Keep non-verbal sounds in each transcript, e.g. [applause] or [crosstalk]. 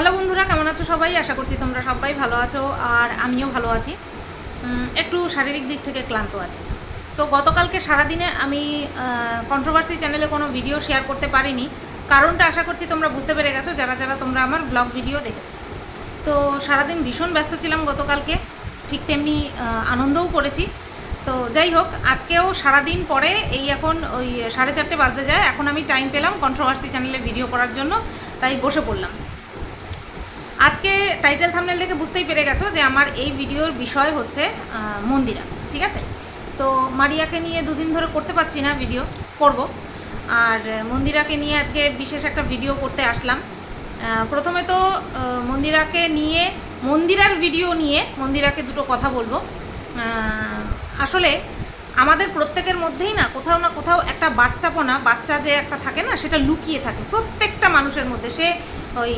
Hello বন্ধুরা, কেমন আছো সবাই? আশা করছি তোমরা সবাই ভালো আছো আর আমিও ভালো আছি। একটু শারীরিক দিক থেকে ক্লান্ত আছি। তো গতকালকে সারাদিনে আমি কন্ট্রোভার্সি চ্যানেলে কোনো ভিডিও শেয়ার করতে পারিনি। কারণটা আশা করছি তোমরা বুঝতে পেরে গেছো, যারা যারা তোমরা আমার ব্লগ ভিডিও দেখেছ। তো সারাদিন ভীষণ ব্যস্ত ছিলাম গতকালকে, ঠিক তেমনি আনন্দও করেছি। তো যাই হোক, আজকেও সারাদিন পরে এই এখন ওই সাড়ে চারটে বাজতে যায়। এখন আমি টাইম পেলাম কন্ট্রোভার্সি চ্যানেলে ভিডিও করার জন্য, তাই বসে পড়লাম। আজকে টাইটেল থামনেল দেখে বুঝতেই পেরে গেছো যে আমার এই ভিডিওর বিষয় হচ্ছে মন্দিরা, ঠিক আছে? তো মারিয়াকে নিয়ে দুদিন ধরে করতে পারছি না ভিডিও করব। আর মন্দিরাকে নিয়ে আজকে বিশেষ একটা ভিডিও করতে আসলাম। প্রথমে তো মন্দিরাকে নিয়ে, মন্দিরার ভিডিও নিয়ে মন্দিরাকে দুটো কথা বলব। আসলে আমাদের প্রত্যেকের মধ্যেই না কোথাও না কোথাও একটা বাচ্চাপনা, বাচ্চা যে একটা থাকে না সেটা লুকিয়ে থাকে প্রত্যেকটা মানুষের মধ্যে। সে ওই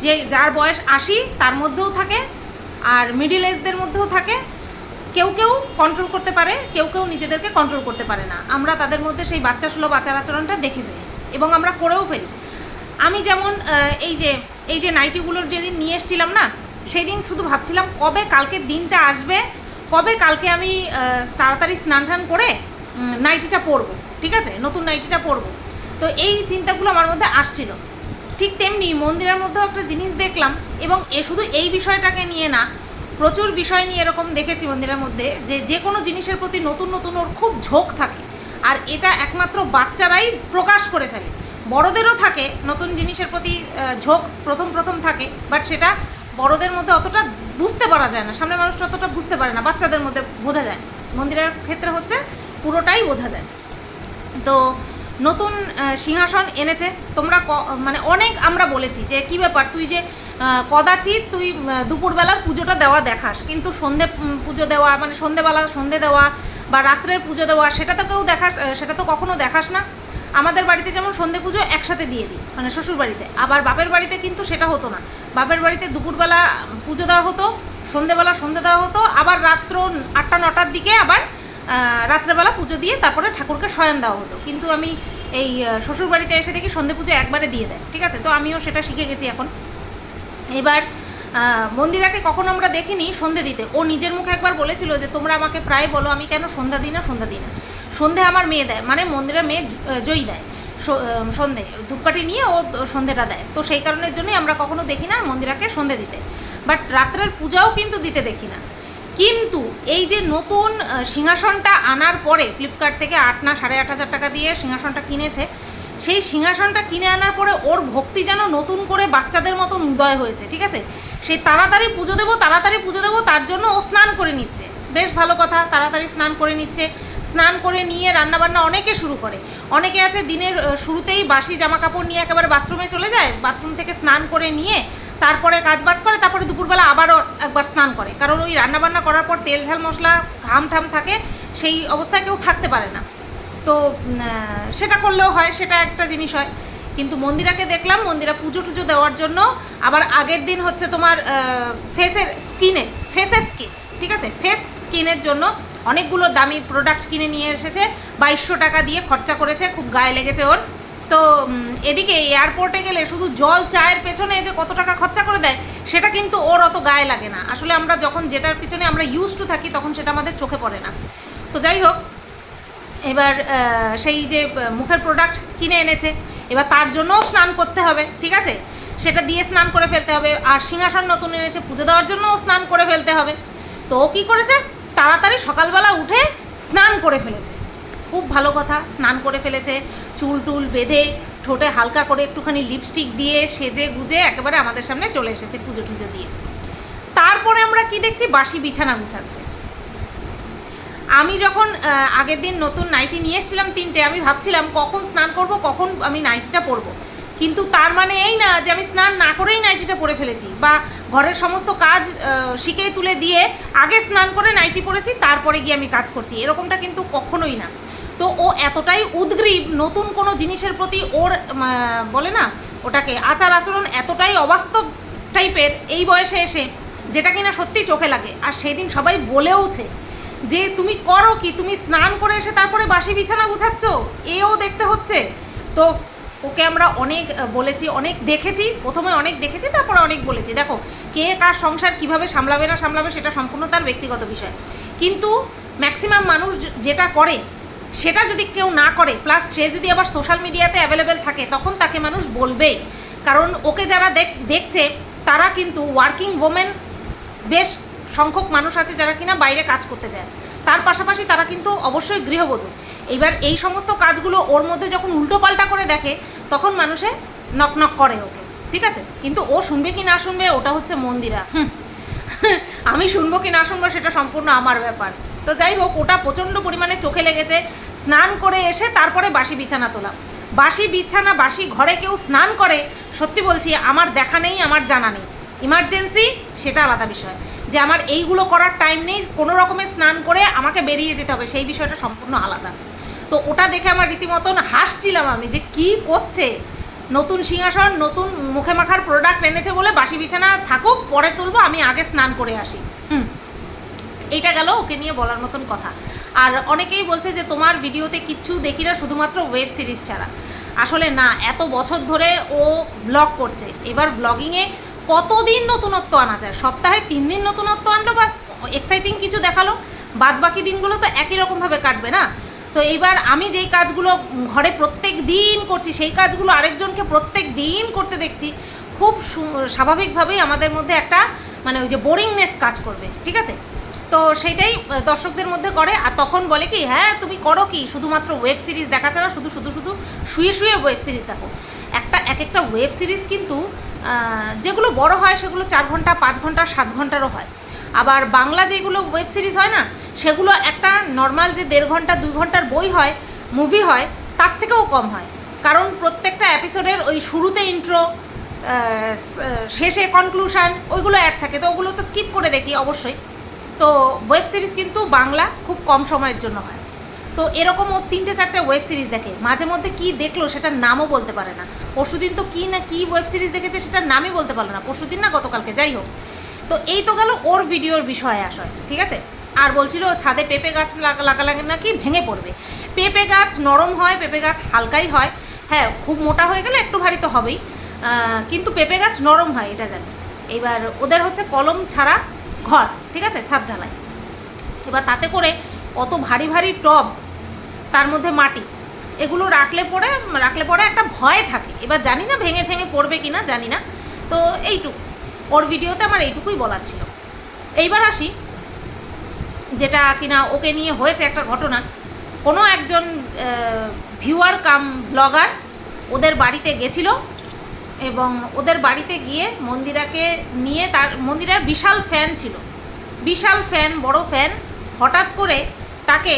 যে যার বয়স আশি, তার মধ্যেও থাকে আর মিডিল এজদের মধ্যেও থাকে। কেউ কেউ কন্ট্রোল করতে পারে, কেউ কেউ নিজেদেরকে কন্ট্রোল করতে পারে না। আমরা তাদের মধ্যে সেই বাচ্চা সুলভ আচার আচরণটা দেখে ফেলি এবং আমরা করেও ফেলি। আমি যেমন এই যে এই যে নাইটিগুলোর যেদিন নিয়ে এসেছিলাম না সেই দিন শুধু ভাবছিলাম কবে কালকে দিনটা আসবে, কবে কালকে আমি তাড়াতাড়ি স্নান টান করে নাইটিটা পরবো, ঠিক আছে? নতুন নাইটিটা পরবো। তো এই চিন্তাগুলো আমার মধ্যে আসছিল। ঠিক তেমনি মন্দিরের মধ্যেও একটা জিনিস দেখলাম এবং এ শুধু এই বিষয়টাকে নিয়ে না, প্রচুর বিষয় নিয়ে এরকম দেখেছি মন্দিরের মধ্যে যে যে কোনো জিনিসের প্রতি নতুন নতুন ওর খুব ঝোঁক থাকে। আর এটা একমাত্র বাচ্চারাই প্রকাশ করে ফেলে। বড়দেরও থাকে নতুন জিনিসের প্রতি ঝোঁক প্রথম প্রথম থাকে বাট সেটা বড়দের মধ্যে অতটা বুঝতে পারা যায় না। সামনের মানুষটা অতটা বুঝতে পারে না, বাচ্চাদের মধ্যে বোঝা যায় মন্দিরের ক্ষেত্রে হচ্ছে পুরোটাই বোঝা যায়। তো নতুন সিংহাসন এনেছে। তোমরা মানে অনেক আমরা বলেছি যে, কি ব্যাপার? তুই যে কদাচিৎ তুই দুপুরবেলার পুজোটা দেওয়া দেখাস, কিন্তু সন্ধে পুজো দেওয়া মানে সন্ধেবেলা সন্ধে দেওয়া বা রাত্রের পুজো দেওয়া, সেটা তো কেউ দেখাস সেটা তো কখনো দেখাস না। আমাদের বাড়িতে যেমন সন্ধে পুজো একসাথে দিয়ে দিই মানে শ্বশুর বাড়িতে। আবার বাপের বাড়িতে কিন্তু সেটা হতো না। বাপের বাড়িতে দুপুরবেলা পুজো দেওয়া হতো, সন্ধেবেলা সন্ধে দেওয়া হতো, আবার রাত্র আটটা, নটার দিকে আবার রাত্রেবেলা পুজো দিয়ে তারপরে ঠাকুরকে শয়ন দেওয়া হতো। কিন্তু আমি এই আহ, শ্বশুর বাড়িতে এসে দেখি সন্ধে পুজো একবারে দিয়ে দেয়। ঠিক আছে? তো আমিও সেটা শিখে গেছি এখন। এবার মন্দিরাকে কখনো আমরা দেখিনি সন্ধে দিতে। ও নিজের মুখে একবার বলেছিল যে তোমরা আমাকে প্রায় বলো আমি কেন সন্ধ্যা দিই না সন্ধ্যা দিই না? সন্ধে আমার মেয়ে দেয়। মানে মন্দিরের মেয়ে জয়ী দেয়। সন্ধে ধূপকাঠি নিয়ে ও সন্ধেটা দেয়। তো সেই কারণের জন্যই আমরা কখনো দেখি না মন্দিরাকে সন্ধে দিতে। বাট রাত্রের পূজাও কিন্তু দিতে দেখি না। কিন্তু এই যে নতুন সিংহাসনটা আনার পরে ফ্লিপকার্ট থেকে আট না সাড়ে আট হাজার টাকা দিয়ে সিংহাসনটা কিনেছে, সেই সিংহাসনটা কিনে আনার পরে ওর ভক্তি যেন নতুন করে বাচ্চাদের মতন উদয় হয়েছে, ঠিক আছে? সেই তাড়াতাড়ি পুজো দেবো, তাড়াতাড়ি পুজো দেবো, তার জন্য ও স্নান করে নিচ্ছে। বেশ ভালো কথা, তাড়াতাড়ি স্নান করে নিচ্ছে। স্নান করে নিয়ে রান্নাবান্না অনেকে শুরু করে। অনেকে আছে দিনের শুরুতেই বাসি জামা কাপড় নিয়ে একেবারে বাথরুমে চলে যায়, বাথরুম থেকে স্নান করে নিয়ে তারপরে কাজবাজ করে, তারপরে দুপুরবেলা আবারও একবার স্নান করে। কারণ ওই রান্নাবান্না করার পর তেল ঝাল মশলা ঘাম ঠাম থাকে, সেই অবস্থায় কেউ থাকতে পারে না। তো সেটা করলেও হয়, সেটা একটা জিনিস হয়। কিন্তু মন্দিরাকে দেখলাম, মন্দিরা পুজো টুজো দেওয়ার জন্য আবার আগের দিন হচ্ছে তোমার ফেসের স্কিনে, ফেসের স্কিন, ঠিক আছে? ফেস স্কিনের জন্য অনেকগুলো দামি প্রোডাক্ট কিনে নিয়ে এসেছে, বাইশশো টাকা দিয়ে খরচা করেছে, খুব গায়ে লেগেছে ওর। তো এদিকে এয়ারপোর্টে গেলে শুধু জল, চায়ের পেছনে যে কত টাকা খরচা করে দেয়, সেটা কিন্তু ওর অত গায়ে লাগে না। আসলে আমরা যখন যেটার পিছনে আমরা ইউজ টু থাকি, তখন সেটা আমাদের চোখে পড়ে না। তো যাই হোক, এবার সেই যে মুখের প্রোডাক্ট কিনে এনেছে, এবার তার জন্যও স্নান করতে হবে, ঠিক আছে? সেটা দিয়ে স্নান করে ফেলতে হবে, আর সিংহাসন নতুন এনেছে, পুজো দেওয়ার জন্যও স্নান করে ফেলতে হবে। তো ও কী করেছে? তাড়াতাড়ি সকালবেলা উঠে স্নান করে ফেলেছে। খুব ভালো কথা, স্নান করে ফেলেছে, চুল টুল বেঁধে, ঠোঁটে হালকা করে একটুখানি লিপস্টিক দিয়ে সেজে গুজে একেবারে আমাদের সামনে চলে এসেছে পুজো টুজো দিয়ে। তারপরে আমরা কি দেখছি? বাসি বিছানা গুছাচ্ছে। আমি যখন আগের দিন নতুন নাইটি নিয়ে এসেছিলাম তিনটে, আমি ভাবছিলাম কখন স্নান করব, কখন আমি নাইটিটা পরব। কিন্তু তার মানে এই না যে আমি স্নান না করেই নাইটিটা পরে ফেলেছি বা ঘরের সমস্ত কাজ শিখে তুলে দিয়ে আগে স্নান করে নাইটি পরেছি, তারপরে গিয়ে আমি কাজ করছি। এরকমটা কিন্তু কখনোই না। তো ও এতটাই উদ্গ্রীব, নতুন কোনো জিনিসের প্রতি ওর বলে না, ওটাকে আচার আচরণ এতটাই অবাস্তব টাইপের এই বয়সে এসে, যেটা কিনা সত্যিই চোখে লাগে। আর সেদিন সবাই বলেওছে যে, তুমি করো কি? তুমি স্নান করে এসে তারপরে বাসি বিছানা গুছাচ্ছ? এও দেখতে হচ্ছে? তো ওকে আমরা অনেক বলেছি, অনেক দেখেছি, প্রথমে অনেক দেখেছি, তারপরে অনেক বলেছি। দেখো, কে কার সংসার কীভাবে সামলাবে না সামলাবে সেটা সম্পূর্ণ তার ব্যক্তিগত বিষয়। কিন্তু ম্যাক্সিমাম মানুষ যেটা করে সেটা যদি কেউ না করে প্লাস সে যদি আবার সোশ্যাল মিডিয়াতে অ্যাভেলেবেল থাকে, তখন তাকে মানুষ বলবেই। কারণ ওকে যারা দেখ- দেখছে, তারা কিন্তু ওয়ার্কিং ওমেন বেশ সংখ্যক মানুষ আছে যারা কিনা বাইরে কাজ করতে যায়। তার পাশাপাশি তারা কিন্তু অবশ্যই গৃহবধূ। এবার এই সমস্ত কাজগুলো ওর মধ্যে যখন উল্টোপাল্টা করে দেখে, তখন মানুষে নক নক করে ওকে। ঠিক আছে? কিন্তু ও শুনবে কি না শুনবে, ওটা হচ্ছে মন্দিরা। আমি শুনব কি না শুনব, সেটা সম্পূর্ণ আমার ব্যাপার। তো যাই হোক, ওটা প্রচণ্ড পরিমাণে চোখে লেগেছে। স্নান করে এসে তারপরে বাসি বিছানা তোলা বাসি বিছানা, বাসি ঘরে কেউ স্নান করে, সত্যি বলছি, আমার দেখা নেই, আমার জানা নেই। ইমার্জেন্সি সেটা আলাদা বিষয়। যে আমার এইগুলো করার টাইম নেই, কোনো রকমের স্নান করে আমাকে বেরিয়ে যেতে হবে, সেই বিষয়টা সম্পূর্ণ আলাদা। তো ওটা দেখে আমার রীতিমতন হাসছিলাম আমি যে কি করছে? নতুন সিংহাসন, নতুন মুখে মাখার প্রোডাক্ট এনেছে বলে বাসি বিছানা থাকুক, পরে তুলবো, আমি আগে স্নান করে আসি। হুম। এইটা গেল ওকে নিয়ে বলার মতন কথা। আর অনেকেই বলছে যে তোমার ভিডিওতে কিচ্ছু দেখি না, শুধুমাত্র ওয়েব সিরিজ ছাড়া। আসলে না, এত বছর ধরে ও ব্লগ করছে। এবার ব্লগিংয়ে কতদিন নতুনত্ব আনা যায়? সপ্তাহে তিন দিন নতুনত্ব আনলো বা এক্সাইটিং কিছু দেখাল? বাদ বাকি দিনগুলো তো একই রকমভাবে কাটবে না? তো এইবার আমি যেই কাজগুলো ঘরে প্রত্যেক দিন করছি, সেই কাজগুলো আরেকজনকে প্রত্যেক দিন করতে দেখছি, খুব স্বাভাবিকভাবেই আমাদের মধ্যে একটা মানে ওই যে বোরিংনেস কাজ করবে, ঠিক আছে? তো সেইটাই দর্শকদের মধ্যে করে। আর তখন বলে কি হ্যাঁ তুমি করো কি? শুধুমাত্র ওয়েব সিরিজ দেখা ছাড়া শুধু শুধু শুধু শুয়ে শুয়ে ওয়েব সিরিজ দেখো। একটা, এক একটা ওয়েব সিরিজ কিন্তু যেগুলো বড় হয় সেগুলো চার ঘণ্টা, পাঁচ ঘণ্টা, সাত ঘন্টারও হয়। আবার বাংলা যেগুলো ওয়েব সিরিজ হয় না, সেগুলো একটা নর্মাল যে দেড় ঘণ্টা, দুই ঘণ্টার বই হয় মুভি হয়, তার থেকেও কম হয়। কারণ প্রত্যেকটা এপিসোডের ওই শুরুতে ইন্ট্রো শেষে কনক্লুশন ওইগুলো অ্যাড থাকে। তো ওগুলো তো স্কিপ করে দেখি অবশ্যই। তো ওয়েব সিরিজ কিন্তু বাংলা খুব কম সময়ের জন্য হয়। তো এরকম ও তিনটে চারটে ওয়েব সিরিজ দেখে, মাঝে মধ্যে কি দেখল সেটার নামও বলতে পারে না। পরশুদিন তো কী না কী ওয়েব সিরিজ দেখেছে সেটার নামই বলতে পারল না। পরশুদিন না গতকালকে, যাই হোক। তো এই তো গেল ওর ভিডিওর বিষয়ে আসয় ঠিক আছে? আর বলছিল, ছাদে পেঁপে গাছ লাগা, লাগালে নাকি ভেঙে পড়বে। পেঁপে গাছ নরম হয়, পেঁপে গাছ হালকাই হয়। হ্যাঁ খুব মোটা হয়ে গেলে একটু ভারী তো হবেই। কিন্তু পেঁপে গাছ নরম হয়, এটা জানি। এবার ওদের হচ্ছে কলম ছাড়া ঘর, ঠিক আছে? ছাদ ঢালাই। এবার তাতে করে অত ভারী ভারী টব, তার মধ্যে মাটি, এগুলো রাখলে পরে রাখলে পরে একটা ভয় থাকে। এবার জানি না ভেঙে ঠেঙে পড়বে কি না জানি না। তো এইটুকু, ওর ভিডিওতে আমার এইটুকুই বলার ছিল। এইবার আসি, যেটা কিনা ওকে নিয়ে হয়েছে একটা ঘটনা। কোনো একজন ভিউয়ার কাম ব্লগার ওদের বাড়িতে গেছিল। এবং ওদের বাড়িতে গিয়ে মন্দিরাকে নিয়ে তার, মন্দিরার বিশাল ফ্যান ছিল। বিশাল ফ্যান বড় ফ্যান হঠাৎ করে তাকে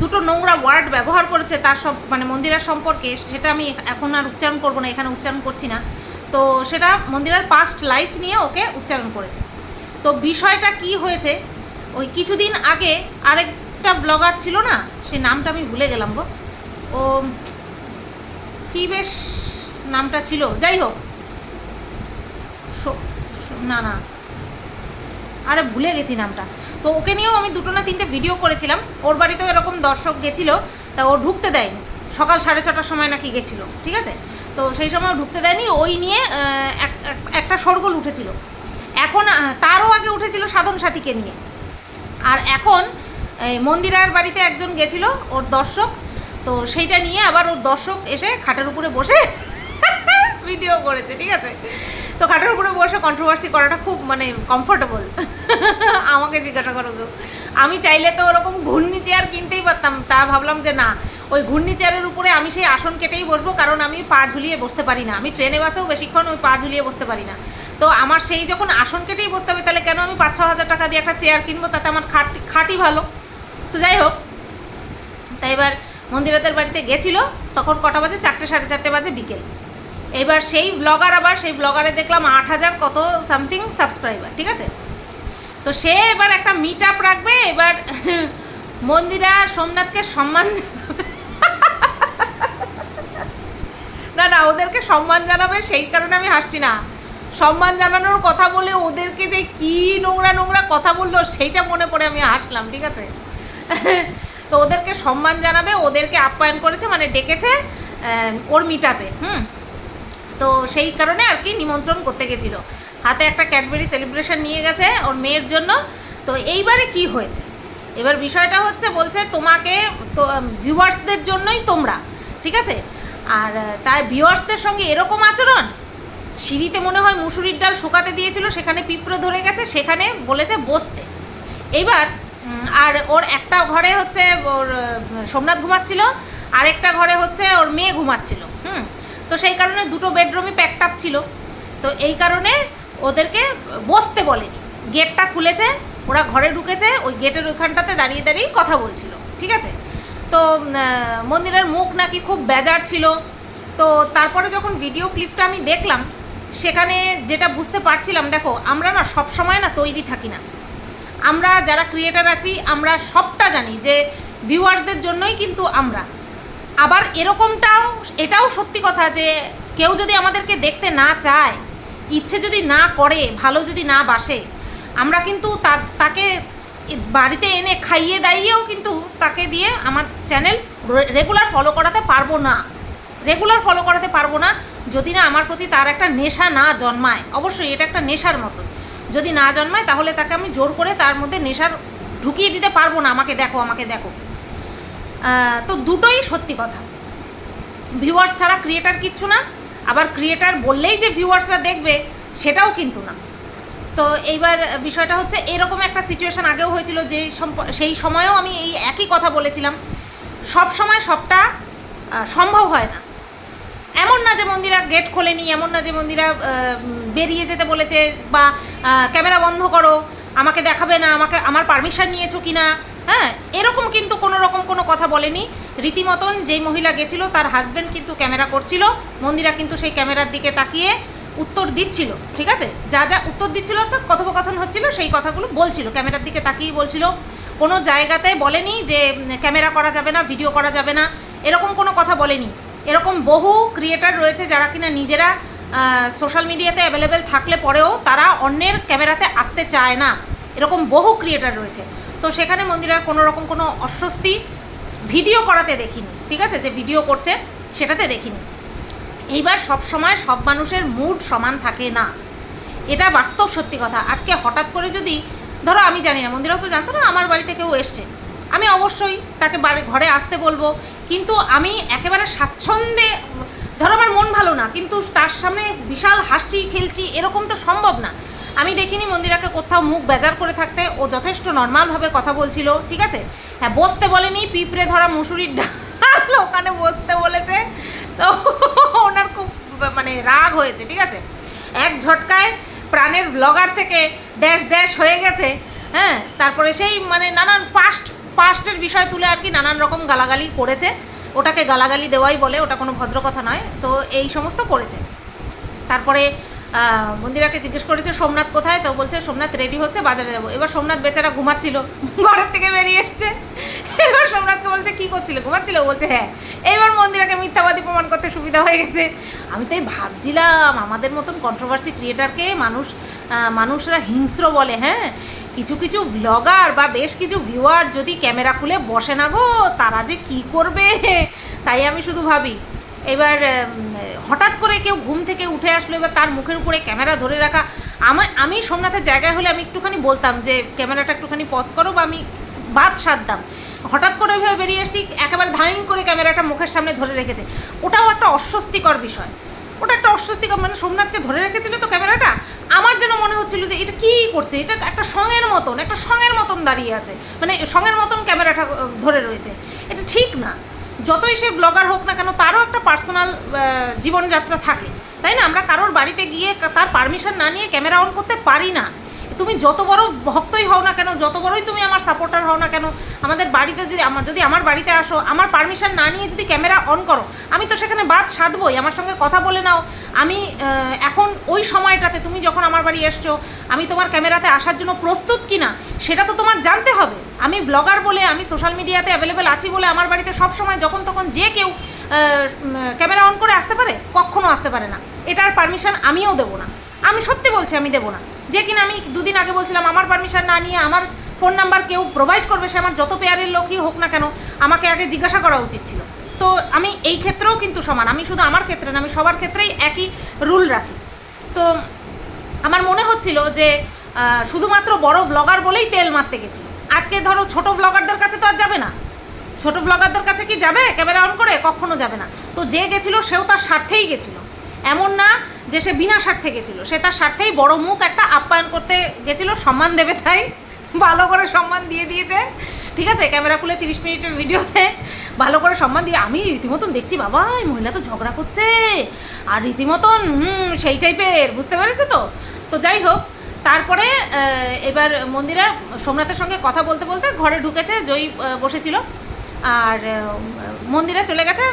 দুটো নোংরা ওয়ার্ড ব্যবহার করেছে তার সব মানে মন্দিরার সম্পর্কে। সেটা আমি এখন আর উচ্চারণ করব না, এখানে উচ্চারণ করছি না। তো সেটা মন্দিরার পাস্ট লাইফ নিয়ে ওকে উচ্চারণ করেছে। তো বিষয়টা কি হয়েছে? ওই কিছুদিন আগে আরেকটা ব্লগার ছিল না? সে নামটা আমি ভুলে গেলাম গো। ও, কি বেশ নামটা ছিল। যাই হোক। না না। আরে ভুলে গেছি নামটা। তো ওকে নিয়েও আমি দুটো না তিনটে ভিডিও করেছিলাম। ওর বাড়িতেও এরকম দর্শক গেছিল, তা ও ঢুকতে দেয়নি। সকাল সাড়ে ছটার সময় নাকি গেছিল, ঠিক আছে? তো সেই সময় ঢুকতে দেয়নি, ওই নিয়ে এক- এক- একটা সরগোল উঠেছিল। এখন তারও আগে উঠেছিল সাধন সাথীকে নিয়ে। আর এখন মন্দিরার বাড়িতে একজন গেছিল ওর দর্শক, তো সেইটা নিয়ে আবার ওর দর্শক এসে খাটের উপরে বসে ভিডিও করেছে, ঠিক আছে? তো খাটের উপরে বসে কন্ট্রোভার্সি করাটা খুব মানে কমফোর্টেবল [laughs] আমাকে জিজ্ঞাসা করো কেউ আমি চাইলে তো ওরকম ঘূর্ণি চেয়ার কিনতেই পারতাম, তা ভাবলাম যে না, ওই ঘূর্ণি চেয়ারের উপরে আমি সেই আসন কেটেই বসবো, কারণ আমি পা ঝুলিয়ে বসতে পারি না। আমি ট্রেনে বাসেও বেশিক্ষণ ওই পা ঝুলিয়ে বসতে পারি না। তো আমার সেই যখন আসন কেটেই বসতে হবে, তাহলে কেন আমি পাঁচ ছ হাজার টাকা দিয়ে একটা চেয়ার কিনবো? তাতে আমার খাট, খাটই ভালো। তো যাই হোক তাই এবার মন্দিরাদের বাড়িতে গেছিল, তখন কটা বাজে? চারটে, সাড়ে চারটে বাজে বিকেল। এবার সেই ব্লগার আবার, সেই ব্লগারে দেখলাম আট হাজার কত সামথিং সাবস্ক্রাইবার ঠিক আছে? তো সে এবার একটা মিট আপ রাখবে, এবার মন্দিরা সোমনাথকে সম্মান না না, ওদেরকে সম্মান জানাবে, সেই কারণে আমি হাসছি না। সম্মান জানানোর কথা বলে ওদেরকে যে কি নোংরা নোংরা কথা বলল, সেইটা মনে পড়ে আমি হাসলাম, ঠিক আছে? তো ওদেরকে সম্মান জানাবে, ওদেরকে আপ্যায়ন করেছে মানে ডেকেছে ওর মিট আপে হুম? তো সেই কারণে আর কি নিমন্ত্রণ করতে গেছিল। হাতে একটা ক্যাডবেরি সেলিব্রেশন নিয়ে গেছে ওর মেয়ের জন্য। তো এইবারে কি হয়েছে? এবার বিষয়টা হচ্ছে, বলছে তোমাকে তো ভিউয়ার্সদের জন্যই তোমরা, ঠিক আছে? আর তাই ভিউয়ার্সদের সঙ্গে এরকম আচরণ? সিঁড়িতে মনে হয় মুসুরির ডাল শুকাতে দিয়েছিল, সেখানে পিঁপড়ে ধরে গেছে, সেখানে বলেছে বসতে। এইবার আর ওর একটা ঘরে হচ্ছে ওর সোমনাথ ঘুমাচ্ছিল, আরেকটা ঘরে হচ্ছে ওর মেয়ে ঘুমাচ্ছিল, হুম? তো সেই কারণে দুটো বেডরুমই প্যাকড আপ ছিল। তো এই কারণে ওদেরকে বসতে বলেনি। গেটটা খুলেছে, ওরা ঘরে ঢুকেছে, ওই গেটের ওইখানটাতে দাঁড়িয়ে দাঁড়িয়ে কথা বলছিল, ঠিক আছে? তো মন্দিরের মুখ নাকি খুব বেজার ছিল। তো তারপরে যখন ভিডিও ক্লিপটা আমি দেখলাম, সেখানে যেটা বুঝতে পারছিলাম, দেখো, আমরা না সব সময় না তৈরি থাকি না। আমরা যারা ক্রিয়েটার আছি, আমরা সবটা জানি যে ভিউয়ার্সদের জন্যই কিন্তু আমরা। আবার এরকমটাও, এটাও সত্যি কথা যে কেউ যদি আমাদেরকে দেখতে না চায়, ইচ্ছে যদি না করে, ভালো যদি না বাসে, আমরা কিন্তু তাকে বাড়িতে এনে খাইয়ে দাইয়েও কিন্তু তাকে দিয়ে আমার চ্যানেল রেগুলার ফলো করাতে পারব না। রেগুলার ফলো করাতে পারব না, যদি না আমার প্রতি তার একটা নেশা না জন্মায়, অবশ্যই এটা একটা নেশার মতো যদি না জন্মায় তাহলে তাকে আমি জোর করে তার মধ্যে নেশার ঢুকিয়ে দিতে পারব না, আমাকে দেখো আমাকে দেখো। তো দুটোই সত্যি কথা। ভিউয়ার্স ছাড়া ক্রিয়েটার কিচ্ছু না, আবার ক্রিয়েটার বললেই যে ভিউয়ার্সরা দেখবে, সেটাও কিন্তু না। তো এইবার বিষয়টা হচ্ছে, এরকম একটা সিচুয়েশান আগেও হয়েছিল যে সেই সময়েও আমি এই একই কথা বলেছিলাম। সব সময় সবটা সম্ভব হয় না। এমন না যে মন্দিরা গেট খোলেনি, এমন না যে মন্দিরা বেরিয়ে যেতে বলেছে বা ক্যামেরা বন্ধ করো, আমাকে দেখাবে না, আমাকে, আমার পারমিশন নিয়েছো কি না হ্যাঁ এরকম কিন্তু কোনো রকম কোনো কথা বলেনি। রীতিমতন যেই মহিলা গেছিল, তার হাজব্যান্ড কিন্তু ক্যামেরা করছিল, মন্দিরা কিন্তু সেই ক্যামেরার দিকে তাকিয়ে উত্তর দিচ্ছিল, ঠিক আছে? যা যা উত্তর দিচ্ছিল, অর্থাৎ কথোপকথন হচ্ছিল, সেই কথাগুলো বলছিল ক্যামেরার দিকে তাকিয়ে বলছিল। কোনো জায়গাতে বলেনি যে ক্যামেরা করা যাবে না ভিডিও করা যাবে না, এরকম কোনো কথা বলেনি। এরকম বহু ক্রিয়েটার রয়েছে যারা কিনা নিজেরা সোশ্যাল মিডিয়াতে অ্যাভেলেবেল থাকলে পরেও তারা অন্যের ক্যামেরাতে আসতে চায় না। এরকম বহু ক্রিয়েটার রয়েছে। তো সেখানে মন্দিরার কোনো রকম কোনো অস্বস্তি ভিডিও করাতে দেখিনি, ঠিক আছে? যে ভিডিও করছে সেটাতে দেখিনি। এইবার সব সময় সব মানুষের মুড সমান থাকে না। এটা বাস্তব সত্যি কথা। আজকে হঠাৎ করে যদি, ধরো আমি জানি না, মন্দিরাও তো জানতো না, আমার বাড়িতে কেউ এসছে। আমি অবশ্যই তাকে বাড়ি, ঘরে আসতে বলব। কিন্তু আমি একেবারে স্বাচ্ছন্দ্যে, ধরো আমার মন ভালো না, কিন্তু তার সামনে বিশাল হাসছি খেলছি, এরকম তো সম্ভব না। আমি দেখিনি মন্দিরাকে কোথাও মুখ বেজার করে থাকতে। ও যথেষ্ট নর্মালভাবে কথা বলছিল, ঠিক আছে? হ্যাঁ বসতে বলেনি, পিঁপড়ে ধরা মুসুরির ডাল [laughs] ওখানে বসতে বলেছে। তো [laughs] ওনার খুব মানে রাগ হয়েছে, ঠিক আছে? এক ঝটকায় প্রাণের ব্লগার থেকে ড্যাশ ড্যাশ হয়ে গেছে হ্যাঁ? তারপরে সেই মানে নানান পাস্ট পাস্টের বিষয় তুলে আর কি নানান রকম গালাগালি করেছে। ওটাকে গালাগালি দেওয়াই বলে, ওটা কোনো ভদ্র কথা নয়। তো এই সমস্ত করেছে। তারপরে মন্দিরাকে জিজ্ঞেস করেছে, সোমনাথ কোথায়? তো বলছে, সোমনাথ রেডি হচ্ছে, বাজারে যাব। এবার সোমনাথ বেচারা ঘুমাচ্ছিল, ঘরের থেকে বেরিয়ে এসছে। এবার সোমনাথকে বলছে, কি করছিল? ঘুমাচ্ছিল, বলছে হ্যাঁ এইবার মন্দিরাকে মিথ্যাবাদী প্রমাণ করতে সুবিধা হয়ে গেছে। আমি তাই ভাবছিলাম, আমাদের মতন কন্ট্রোভার্সি ক্রিয়েটারকে মানুষ মানুষরা হিংস্র বলে হ্যাঁ? কিছু কিছু ব্লগার বা বেশ কিছু ভিউয়ার যদি ক্যামেরা খুলে বসে না গো, তারা যে কি করবে? তাই আমি শুধু ভাবি। এবার হঠাৎ করে কেউ ঘুম থেকে উঠে আসলো, এবার তার মুখের উপরে ক্যামেরা ধরে রাখা। আমার আমি সোমনাথের জায়গায় হলে আমি একটুখানি বলতাম যে, ক্যামেরাটা একটুখানি পজ করো বা আমি বাদ সারতাম। হঠাৎ করে ওইভাবে বেরিয়ে আসি একেবারে ধাইং করে ক্যামেরাটা মুখের সামনে ধরে রেখেছে। ওটাও একটা অস্বস্তিকর বিষয়। ওটা একটা অস্বস্তিকর মানে সোমনাথকে ধরে রেখেছিল তো ক্যামেরাটা? আমার যেন মনে হচ্ছিল যে, এটা কী করছে? এটা একটা সঙের মতন, একটা সঙের মতন দাঁড়িয়ে আছে। মানে সঙের মতন ক্যামেরাটা ধরে রয়েছে। এটা ঠিক না। যতই সে ব্লগার হোক না কেন, তারও একটা পার্সোনাল জীবনযাত্রা থাকে। তাই না? আমরা কারোর বাড়িতে গিয়ে তার পারমিশন না নিয়ে ক্যামেরা অন করতে পারি না। তুমি যত বড় ভক্তই হও না কেন, যত বড়ই তুমি আমার সাপোর্টার হও না কেন, আমাদের বাড়িতে যদি আমার যদি আমার বাড়িতে আসো, আমার পারমিশন না নিয়ে যদি ক্যামেরা অন করো, আমি তো সেখানে বাদ সাধবই, আমার সঙ্গে কথা বলে নাও। আমি এখন ওই সময়টাতে তুমি যখন আমার বাড়ি এসছো, আমি তোমার ক্যামেরাতে আসার জন্য প্রস্তুত কিনা, সেটা তো তোমার জানতে হবে। আমি ব্লগার বলে, আমি সোশ্যাল মিডিয়াতে অ্যাভেলেবেল আছি বলে আমার বাড়িতে সব সময় যখন তখন যে কেউ ক্যামেরা অন করে আসতে পারে, কখনো আসতে পারে না। এটার পারমিশন আমিও দেবো না। আমি সত্যি বলছি, আমি দেবো না। যে কিনা আমি দুদিন আগে বলছিলাম, আমার পারমিশন না নিয়ে আমার ফোন নাম্বার কেউ প্রোভাইড করবে, সে আমার যত পেয়ারের লোকই হোক না কেন, আমাকে আগে জিজ্ঞাসা করা উচিত ছিল। তো আমি এই ক্ষেত্রেও কিন্তু সমান, আমি শুধু আমার ক্ষেত্রে না, আমি সবার ক্ষেত্রেই একই রুল রাখি। তো আমার মনে হচ্ছিল যে শুধুমাত্র বড় ব্লগার বলেই তেল মারতে গেছিল আজকে ধরো ছোট ব্লগারদের কাছে তো আর যাবে না। ছোট ব্লগারদের কাছে কি যাবে? ক্যামেরা অন করে? কখনো যাবে না। তো যে গেছিল, সেও তার স্বার্থেই গেছিল। এমন না যে সে বিনা স্বার্থে গেছিল, সে তার স্বার্থেই বড় মুখ একটা আপ্যায়ন করতে গেছিল, সম্মান দেবে তাই, ভালো করে সম্মান দিয়ে দিয়েছে। ঠিক আছে, ক্যামেরা খুলে তিরিশ মিনিটের ভিডিওতে, ভালো করে সম্মান দিয়ে, আমি রীতিমতন দেখছি, বাবা, এই মহিলা তো ঝগড়া করছে। আর রীতিমতন, হুম, সেই টাইপের, বুঝতে পেরেছ তো? তো যাই হোক, তারপরে এবার মন্দিরা সোমনাথের সঙ্গে কথা বলতে বলতে ঘরে ঢুকেছে, জয়ী বসেছিল। আর মন্দিরা চলে গেছে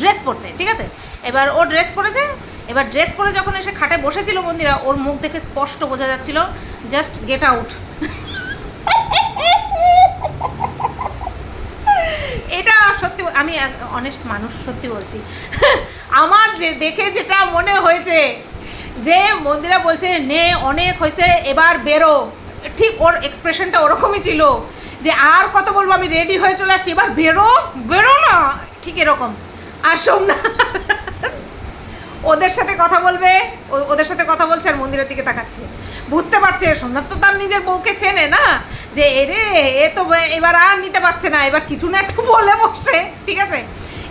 ড্রেস পরতে, ঠিক আছে? এবার ও ড্রেস পরেছে এবার ড্রেস পরে যখন এসে খাটে বসেছিল মন্দিরা, ওর মুখ দেখে স্পষ্ট বোঝা যাচ্ছিল, জাস্ট গেট আউট। এটা সত্যি, আমি অনেস্ট মানুষ, সত্যি বলছি। আমার যে, দেখে যেটা মনে হয়েছে যে, মন্দিরা বলছে, নে, অনেক হয়েছে, এবার বেরো। ঠিক ওর এক্সপ্রেশনটা ওরকমই ছিল যে, আর কত বলব, আমি রেডি হয়ে চলে আসছি, এবার বেরো বেরো না। ঠিক এরকম। আর সোমনাথ ওদের সাথে কথা বলবে ওদের সাথে কথা বলছে আর মন্দিরের দিকে তাকাচ্ছে। বুঝতে পারছে, সোমনাথ তো তার নিজের বউকে চেনে না, যে এরে এ তো এবার আর নিতে পারছে না, এবার কিছু না একটু বলে বসে, ঠিক আছে?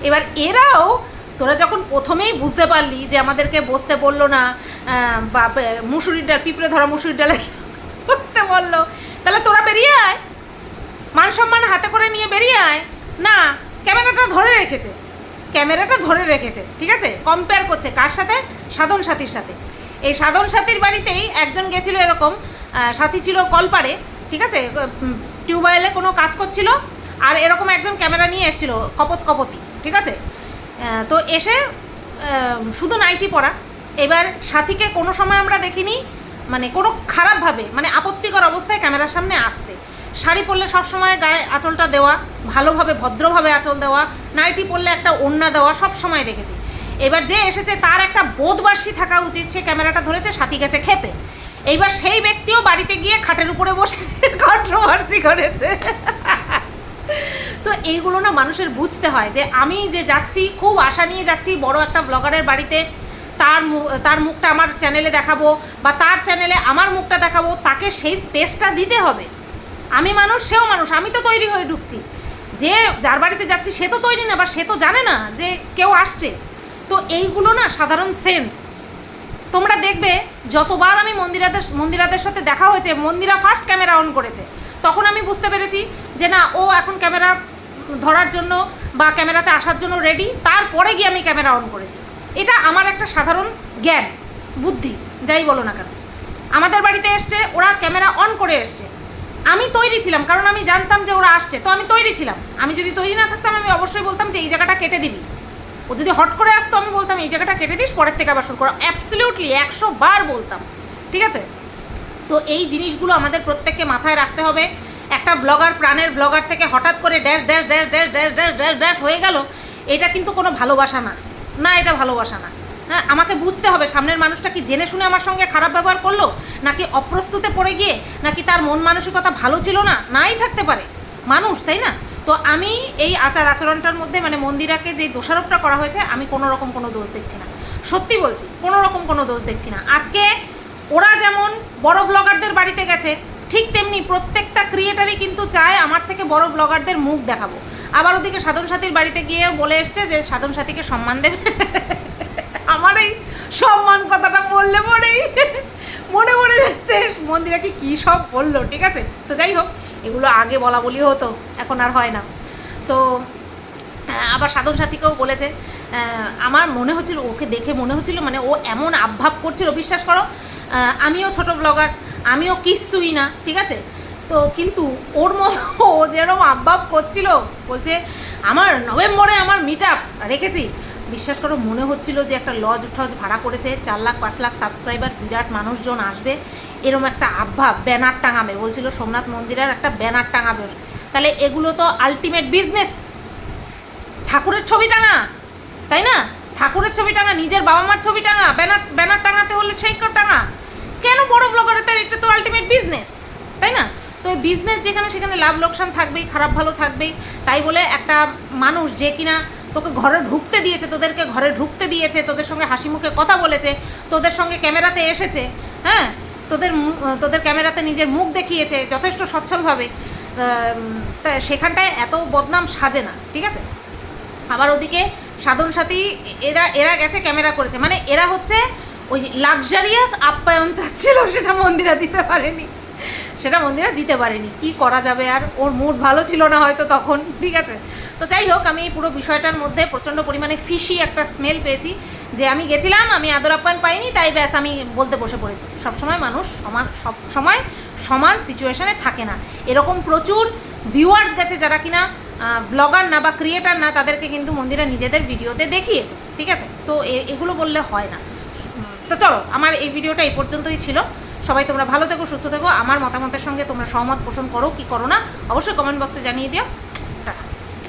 এবার এরাও, তোরা যখন প্রথমেই বুঝতে পারলি যে আমাদেরকে বসতে বলল না বে- মুসুরির ডাল, পিঁপড়ে ধরা মুসুরির ডালে করতে বলল, তাহলে তোরা বেরিয়ে আয়। মান সম্মান হাতে করে নিয়ে বেরিয়ে আয়। না, ক্যামেরাটা ধরে রেখেছে। ক্যামেরাটা ধরে রেখেছে, ঠিক আছে? কম্পেয়ার করছে কার সাথে? সাধন সাথীর সাথে। এই সাধন সাথীর বাড়িতেই একজন গেছিল এরকম সাথী ছিল কলপারে, ঠিক আছে? টিউবওয়েলে কোনো কাজ করছিল, আর এরকম একজন ক্যামেরা নিয়ে এসেছিল, কপত কপতি, ঠিক আছে? তো এসে শুধু নাইটি পরা। এবার সাথীকে কোনো সময় আমরা দেখিনি মানে কোনো খারাপভাবে মানে আপত্তিকর অবস্থায় ক্যামেরার সামনে আসতে। শাড়ি পরলে সবসময় গায়ে আঁচলটা দেওয়া, ভালোভাবে, ভদ্রভাবে আঁচল দেওয়া, নাইটি পরলে একটা ওড়না দেওয়া সব সময় দেখেছি। এবার যে এসেছে তার একটা বোধবাসী থাকা উচিত, সে ক্যামেরাটা ধরেছে, সাথী গেছে খেপে এইবার সেই ব্যক্তিও বাড়িতে গিয়ে খাটের উপরে বসে [laughs] কন্ট্রোভার্সি করেছে। তো এইগুলো না মানুষের বুঝতে হয় যে আমি যে যাচ্ছি, খুব আশা নিয়ে যাচ্ছি, বড় একটা ব্লগারের বাড়িতে তার তার মুখটা আমার চ্যানেলে দেখাবো বা তার চ্যানেলে আমার মুখটা দেখাবো, তাকে সেই স্পেসটা দিতে হবে। আমি মানুষ, সেও মানুষ, আমি তো তৈরি হয়ে ঢুকছি। যে যার বাড়িতে যাচ্ছি, সে তো তৈরি না বা সে তো জানে না যে কেউ আসছে। তো এইগুলো না সাধারণ সেন্স তোমরা দেখবে, যতবার আমি মন্দিরাদের মন্দিরাদের সাথে দেখা হয়েছে, মন্দিরা ফার্স্ট ক্যামেরা অন করেছে, তখন আমি বুঝতে পেরেছি যে না, ও এখন ক্যামেরা ধরার জন্য বা ক্যামেরাতে আসার জন্য রেডি তারপরে গিয়ে আমি ক্যামেরা অন করেছি। এটা আমার একটা সাধারণ জ্ঞান, বুদ্ধি, যাই বলো না কেন। আমাদের বাড়িতে এসছে, ওরা ক্যামেরা অন করে এসছে। আমি তৈরি ছিলাম, কারণ আমি জানতাম যে ওরা আসছে। তো আমি তৈরি ছিলাম। আমি যদি তৈরি না থাকতাম, আমি অবশ্যই বলতাম যে এই জায়গাটা কেটে দিবি। ও যদি হট করে আসতো, আমি বলতাম, এই জায়গাটা কেটে দিস, পরের থেকে আবার শুরু করো। অ্যাবসলিউটলি একশো বার বলতাম। ঠিক আছে? তো এই জিনিসগুলো আমাদের প্রত্যেককে মাথায় রাখতে হবে। একটা ব্লগার প্রাণের ব্লগার থেকে হঠাৎ করে dash dash dash dash dash dash dash dash হয়ে গেল, এটা কিন্তু কোনো ভালোবাসা না। না, এটা ভালোবাসা না। হ্যাঁ আমাকে বুঝতে হবে। সামনের মানুষটা কি জেনে শুনে আমার সঙ্গে খারাপ ব্যবহার করল? নাকি অপ্রস্তুতে পড়ে গিয়ে নাকি তার মন মানসিকতা ভালো ছিল না? নাই থাকতে পারে। মানুষ, তাই না? তো আমি এই আচার আচরণটার মধ্যে মানে মন্দিরাকে যে দোষারোপটা করা হয়েছে, আমি কোনো রকম কোনো দোষ দেখছি না। সত্যি বলছি, কোনো রকম কোনো দোষ দেখছি না। আজকে ওরা যেমন বড় ব্লগারদের বাড়িতে গেছে, ঠিক তেমনি প্রত্যেকটা ক্রিয়েটারই কিন্তু চায় আমার থেকে বড় ব্লগারদের মুখ দেখাবো। আবার ওদিকে সাধন সাথীর বাড়িতে গিয়ে বলে এসছে যে সাধন সাথীকে সম্মান দেবে। [laughs] আমার এই সম্মান কথাটা বললে পরেই মনে মনে যাচ্ছে। মন্দিরাকে কী সব বলল, ঠিক আছে? তো যাই হোক, এগুলো আগে বলা বলি হতো, এখন আর হয় না। তো, আবার সাধন সাথীকেও বলেছে আমার মনে হচ্ছিল, ওকে দেখে মনে হচ্ছিল মানে ও এমন আবভাব করছিল, বিশ্বাস করো আমিও ছোট ব্লগার আমিও কিচ্ছুই না, ঠিক আছে? তো কিন্তু ওর ও যেরকম আবভাব করছিল, বলছে, আমার নভেম্বরে আমার মিট আপ রেখেছি বিশ্বাস করো, মনে হচ্ছিল যে একটা লজ টজ ভাড়া করেছে, চার লাখ, পাঁচ লাখ সাবস্ক্রাইবার বিরাট মানুষজন আসবে, এরম একটা আবভাব, ব্যানার টাঙাবে, বলছিল সোমনাথ মন্দিরের একটা ব্যানার টাঙাবে। তাহলে এগুলো তো আলটিমেট বিজনেস ঠাকুরের ছবি টাঙা, তাই না? ঠাকুরের ছবি টাঙা, নিজের বাবা মার ছবি টাঙা, ব্যানার ব্যানার টাঙাতে হলে সেই টাঙা। কেন বড় ব্লগারের এটা তো আলটিমেট বিজনেস তাই না? তো বিজনেস যেখানে সেখানে লাভ লোকসান থাকবেই, খারাপ ভালো থাকবেই। তাই বলে একটা মানুষ যে কিনা তোকে ঘরে ঢুকতে দিয়েছে, তোদেরকে ঘরে ঢুকতে দিয়েছে, তোদের সঙ্গে হাসি মুখে কথা বলেছে, তোদের সঙ্গে ক্যামেরাতে এসেছে হ্যাঁ? তোদের তোদের ক্যামেরাতে নিজের মুখ দেখিয়েছে, যথেষ্ট সচ্ছলভাবে। তা সেখানটায় এত বদনাম সাজে না, ঠিক আছে? আবার ওদিকে সাধন সাথী, এরা এরা গেছে ক্যামেরা করেছে। মানে এরা হচ্ছে ওই লাক্সারিয়াস আপ্যায়ন চাচ্ছিল, সেটা মন্দিরা দিতে পারেনি। সেটা মন্দিরা দিতে পারেনি। কি করা যাবে আর? ওর মুড ভালো ছিল না হয়তো তখন, ঠিক আছে? তো যাই হোক, আমি পুরো বিষয়টার মধ্যে প্রচণ্ড পরিমাণে ফিশি একটা স্মেল পেয়েছি যে আমি গেছিলাম, আমি আদর আপ্যায়ন পাইনি, তাই ব্যাস আমি বলতে বসে পড়েছি। সবসময় মানুষ সমান, সব সময় সমান সিচুয়েশানে থাকে না। এরকম প্রচুর ভিউয়ার্স গেছে যারা কিনা ব্লগার না বা ক্রিয়েটার না, তাদেরকে কিন্তু মন্দিরা নিজেদের ভিডিওতে দেখিয়েছে, ঠিক আছে? তো এগুলো বললে হয় না। তো চলো, আমার এই ভিডিওটা এই পর্যন্তই ছিল। সবাই তোমরা ভালো থেকো, সুস্থ থেকো। আমার মতামতের সঙ্গে তোমরা সহমত পোষণ করো, কি করো না, অবশ্যই কমেন্ট বক্সে জানিয়ে দিও।